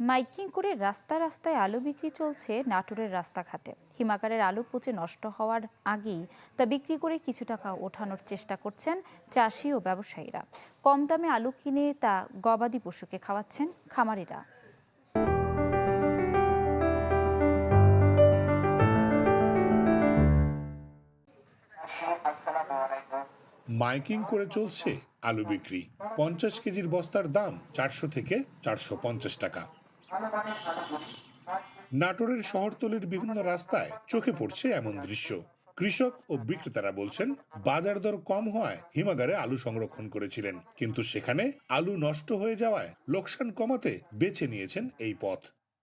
Miking করে রাস্তা রাস্তায় আলু বিক্রি চলছে নাটোরের রাস্তাঘাটে। হিমাগারের আলু পচে নষ্ট হওয়ার আগেই তা বিক্রি করে কিছু টাকা ওঠানোর চেষ্টা করছেন চাষি ও ব্যবসায়ীরা। কম দামে আলু কিনে তা গবাদি পশুকে খাওয়াচ্ছেন খামারিরা। মাইকিং করে চলছে আলু বিক্রি। পঞ্চাশ কেজির বস্তার দাম চারশো থেকে চারশো পঞ্চাশ টাকা। নাটোরের শহরতলির বিভিন্ন রাস্তায় চোখে পড়ছে এমন দৃশ্য। কৃষক ও বিক্রেতারা বলছেন বাজার দর কম হওয়ায় হিমাগারে আলু সংরক্ষণ করেছিলেন কিন্তু সেখানে আলু নষ্ট হয়ে যাওয়ায় লোকসান কমাতে বেছে নিয়েছেন এই পথ।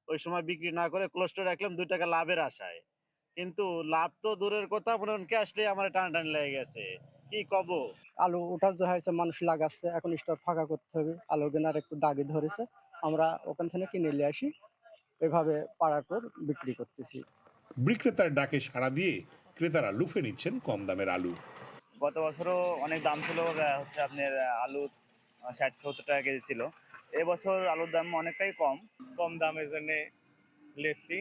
ওই সময় বিক্রি না করে ক্লোস্টে রাখলাম দুই টাকা লাভের আশায়। কিন্তু লাভ তো দূরের কথা মনে হন আসলে আমার টানাটানি লেগে গেছে। কি কব? আলু ওঠা যে হয়েছে মানুষ লাগাচ্ছে এখন স্টোর ফাঁকা করতে হবে। আলু কেনার একটু দাগি ধরেছে। আমরা ওখান থেকে কিনে নিয়ে আসি। এভাবে পাড়ার পর বিক্রি করতেছি। বিক্রেতার ডাকে সাড়া দিয়ে ক্রেতারা লুফে নিচ্ছেন কম দামের আলু। গত বছরও অনেক দাম ছিল হচ্ছে আপনার আলু ষাট সত্তর টাকা কেজি ছিল। এবছর আলুর দাম অনেকটাই কম কম দামের জন্য লেসি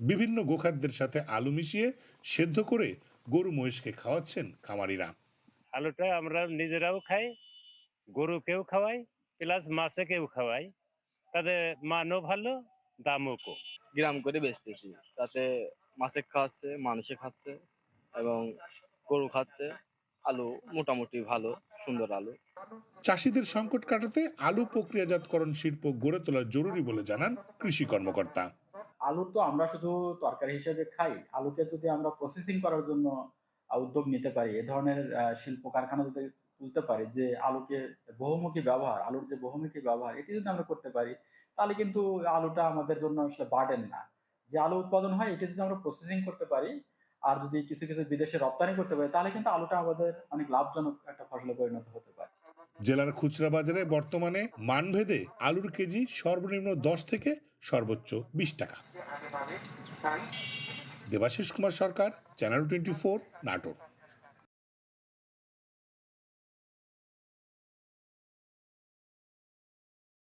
বিভিন্ন গোখাদ্যের সাথে আলু মিশিয়ে সেদ্ধ করে গরু মহিষকে খাওয়াচ্ছেন খামারিরা। আলুটা আমরা নিজেরাও খাই গরুকেও খাওয়াই প্লাস মাছেকেও খাওয়াই। তাদের মানও ভালো দামও কম। গ্রাম করে বেচতেছি। তাতে মাছে খাচ্ছে মানুষে খাচ্ছে এবং গরু খাচ্ছে। আলু মোটামুটি ভালো সুন্দর আলু। চাষিদের সংকট কাটাতে আলু প্রক্রিয়াজাতকরণ শিল্প গড়ে তোলা জরুরি বলে জানান কৃষি কর্মকর্তা। আলু তো আমরা শুধু তরকারি হিসেবে খাই। আলুকে যদি আমরা প্রসেসিং করার জন্য উদ্যোগ নিতে পারি এ ধরনের শিল্প কারখানা যদি তুলতে পারি যে আলুকে বহুমুখী ব্যবহার, আলুর যে বহুমুখী ব্যবহার, এটি যদি আমরা করতে পারি, তাহলে কিন্তু আলুটা আমাদের জন্য আসলে বার্ডেন না। যে আলু উৎপাদন হয়, এটি যদি আমরা প্রসেসিং করতে পারি, আর যদি কিছু কিছু বিদেশে রপ্তানি করতে পারি, তাহলে কিন্তু আলুটা আমাদের অনেক লাভজনক একটা ফসলে পরিণত হতে পারে। জেলার খুচরা বাজারে বর্তমানে মানভেদে আলুর কেজি সর্বনিম্ন দশ থেকে সর্বোচ্চ বিশ টাকা। Debashis Kumar Sarkar channel twenty four Natore.